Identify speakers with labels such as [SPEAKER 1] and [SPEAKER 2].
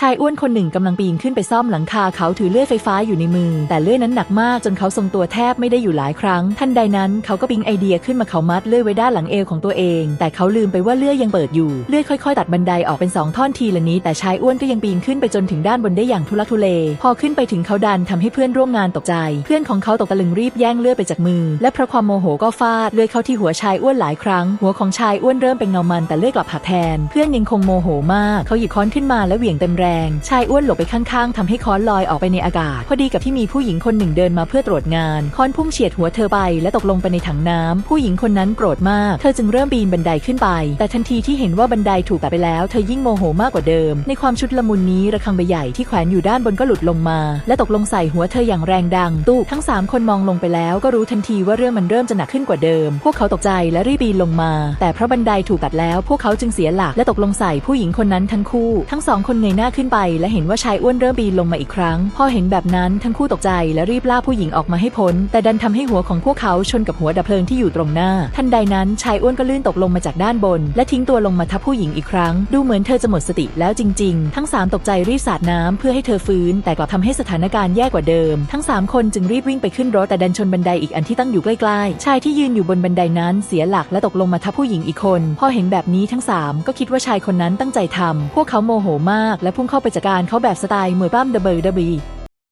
[SPEAKER 1] ชายอ้วนคนหนึ่งกำลังปีนขึ้นไปซ่อมหลังคาเขาถือเลื่อยไฟฟ้าอยู่ในมือ แต่เลื่อยนั้นหนักมากจนเขาทรงตัวแทบไม่ได้อยู่หลายครั้ง ทันใดนั้นเขาก็ปิ๊งไอเดียขึ้นมาเขามัดเลื่อยไว้ด้านหลังเอวของตัวเอง แต่เขาลืมไปว่าเลื่อยยังเปิดอยู่เลื่อยค่อยๆ ตัดบันไดออกเป็นสองท่อนทีละนิดแต่ชายอ้วนก็ยังปีนขึ้นไปจนถึงด้านบนได้อย่างทุลักทุเล พอขึ้นไปถึงเขาดันทำให้เพื่อนร่วมงานตกใจ เพื่อนของเขาตกตะลึงรีบแย่งเลื่อยไปจากมือ และเพราะความโมโหก็ฟาดเลื่อยเข้าที่หัวชายอ้วนหลายครั้ง หัวของชายอ้วนเริ่มเป็นเงามันแต่เลื่อยกลับหักแทน เพื่อนยังคงโมโหมากเขาหยิบค้อนขึ้นมาและเหวี่ยงเต็มแรงชายอ้วนหลบไปข้างๆทำให้ค้อนลอยออกไปในอากาศ พอดีกับที่มีผู้หญิงคนหนึ่งเดินมาเพื่อตรวจงาน ค้อนพุ่งเฉียดหัวเธอไป และตกลงไปในถังน้ำผู้หญิงคนนั้นโกรธมาก เธอจึงเริ่มปีนบันไดขึ้นไป แต่ทันทีที่เห็นว่าบันไดถูกตัดไปแล้ว เธอยิ่งโมโหมากกว่าเดิม ในความชุดละมุนนี้ระฆังใบใหญ่ที่แขวนอยู่ด้านบนก็หลุดลงมา และตกลงใส่หัวเธออย่างแรงดังตู้ทั้งสามคนมองลงไปแล้วก็รู้ทันทีว่าเรื่องมันเริ่มจะหนักขึ้นกว่าเดิม พวกเขาตกใจและรีบปีนลงมา แต่เพราะบันไดถูกตัดแล้ว พวกเขาจึงเสียหลักและตกลงใส่ผู้หญิงคนนั้นทั้งคู่ ทั้งสองคนเงยหน้าขึ้นไป และเห็นว่าชายอ้วนเริ่มปีนลงมาอีกครั้ง พอเห็นแบบนั้นทั้งคู่ตกใจและรีบล่าผู้หญิงออกมาให้พ้น แต่ดันทำให้หัวของพวกเขาชนกับหัวดับเพลิงที่อยู่ตรงหน้า ทันใดนั้นชายอ้วนก็ลื่นตกลงมาจากด้านบน และทิ้งตัวลงมาทับผู้หญิงอีกครั้ง ดูเหมือนเธอจะหมดสติแล้วจริง ๆ ทั้งสามตกใจรีบสาดน้ำเพื่อให้เธอฟื้น แต่กลับทำให้สถานการณ์แย่กว่าเดิม ทั้งสามคนจึงรีบวิ่งไปขึ้นรถแต่ดันชนบันไดอีกอันที่ตั้งอยู่ใกล้ๆ ชายที่ยืนอยู่บนบันไดนั้นเสียหลักและตกลงมาทับผู้หญิงอีกคน พอเห็นแบบนี้ทั้งสามก็คิดว่าชายคนนั้นตั้งใจทำพวกเขาโมโหมากและพุ่งเข้าไปจัดการเขาแบบสไตล์มวยปล้ม WWE